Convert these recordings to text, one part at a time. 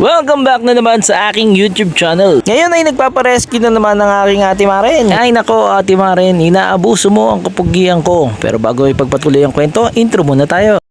Welcome back na naman sa aking YouTube channel. Ngayon ay nagpaparescue na naman ng aking ate Maren. Ay nako ate Maren, inaabuso mo ang kapugian ko. Pero bago ipagpatuloy ang kwento, intro muna tayo.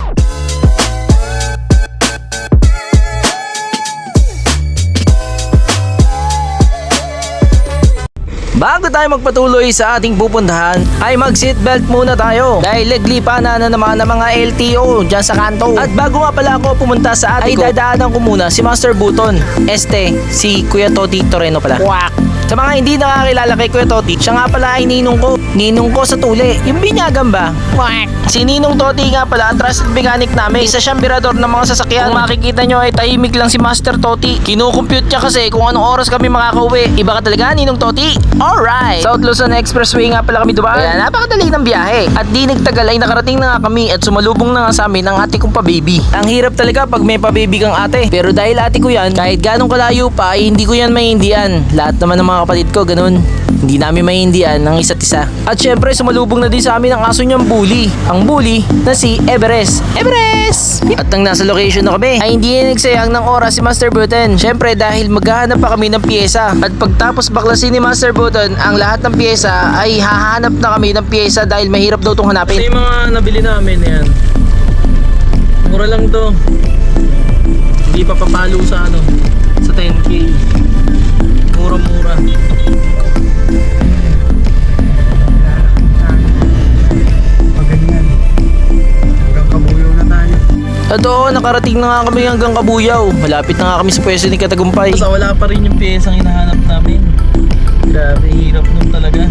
Bago tayo magpatuloy sa ating pupuntahan, ay mag seatbelt muna tayo. Dahil naglipa na na naman ng mga LTO dyan sa kanto. At bago nga pala ako pumunta sa ating ay dadaanan ko muna si Master Buton. Este, si Kuya Toti Toreno pala. Quack! Sa mga hindi nakakilala kay Kuya Toti, siya nga pala ay ninong ko. Ninong ko sa tuli. Yung binyagan ba? Quack! Si Ninong Toti nga pala ang trusted mechanic namin. Isa siyang birador ng mga sasakyan. Kung makikita nyo ay tahimik lang si Master Toti. Kinukompute niya kasi kung anong oras kami makakauwi. Iba ka talaga, Ninong Toti. Alright! South Luzon Expressway nga pala kami dumaan. Kaya napakadali ng biyahe. At di nagtagal ay nakarating na nga kami at sumalubong na nga sa amin ang ate kong pa-baby. Ang hirap talaga pag may pa-baby kang ate. Pero dahil ate ko yan, kahit ganong kalayo pa ay hindi ko yan maindian. Lahat naman ng mga kapatid ko, ganun. Hindi namin maindian ng isa't isa. At syempre, sumalubong na din sa amin ang aso niyang bully. Ang bully na si Everest. Everest! At nang nasa location na kami, ay hindi nagsayang ng oras si Master Button. Syempre, dahil maghahanap pa kami ng pyesa. At pagtapos baklasin ni Master Button ang lahat ng pyesa, ay hahanap na kami ng pyesa dahil mahirap daw itong hanapin. Ito yung mga nabili namin yan. Mura lang to. Hindi pa papalo sa ano, sa 10k. At oo, nakarating na nga kami hanggang Kabuyaw. Malapit na nga kami sa pwesto ni Katagumpay. Basta wala pa rin yung piyesang hinahanap namin. Grabe, hirap nun talaga.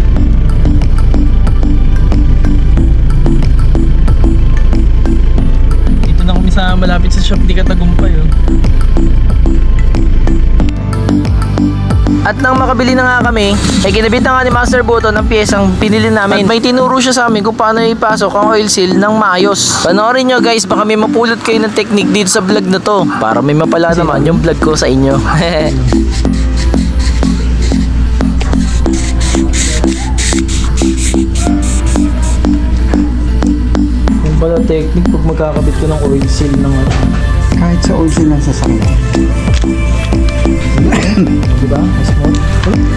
At nang makabili na nga kami, ay kinabit na nga ni Master Button ang piyesang pinili namin. At may tinuro siya sa amin kung paano ipasok ang oil seal ng maayos. Panoorin nyo guys, baka may mapulot kayo ng technique dito sa vlog na to. Para may mapala naman yung vlog ko sa inyo. Yung pala technique pag magkakabit ko ng oil seal ng ano. Kahit sa oil ng sasakyan. Diba?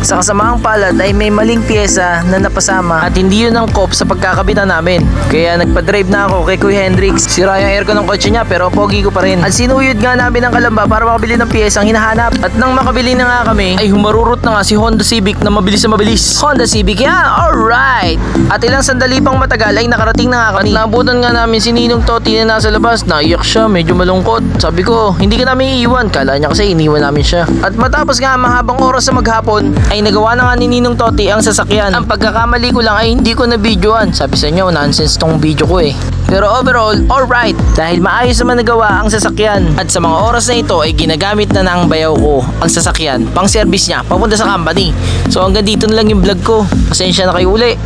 Sa kasamaang palad ay may maling pyesa na napasama at hindi yun ang kop sa pagkakabitan namin. Kaya nagpa-drive na ako kay Kuya Hendrix. Sira yung aircon ng kotse niya pero pogi ko pa rin. At sinuyod nga namin ang kalamba para makabili ng pyesang hinahanap. At nang makabili na nga kami ay humarurot na nga si Honda Civic na mabilis na mabilis. Honda Civic yan! Alright! At ilang sandali pang matagal ay nakarating na nga kami. At naabutan nga namin si Ninong Toti na nasa labas. Naiyak siya, medyo malungkot. Sabi ko, hindi ka namin iiwan. Kala niya kasi iniwan namin siya. At matapos nga mahabang oras sa maghapon, ay nagawa na nga ni Ninong Toti ang sasakyan. Ang pagkakamali ko lang ay hindi ko na videoan. Sabi sa inyo, nonsense tong video ko eh. Pero overall, alright. Dahil maayos naman nagawa ang sasakyan. At sa mga oras na ito ay ginagamit na ng bayaw ko ang sasakyan. Pang service niya, papunta sa company. So hanggang dito na lang yung vlog ko. Pasensya na kayo uli.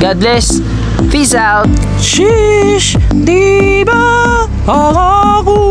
God bless. Peace out. Sheesh, di ba? Ako.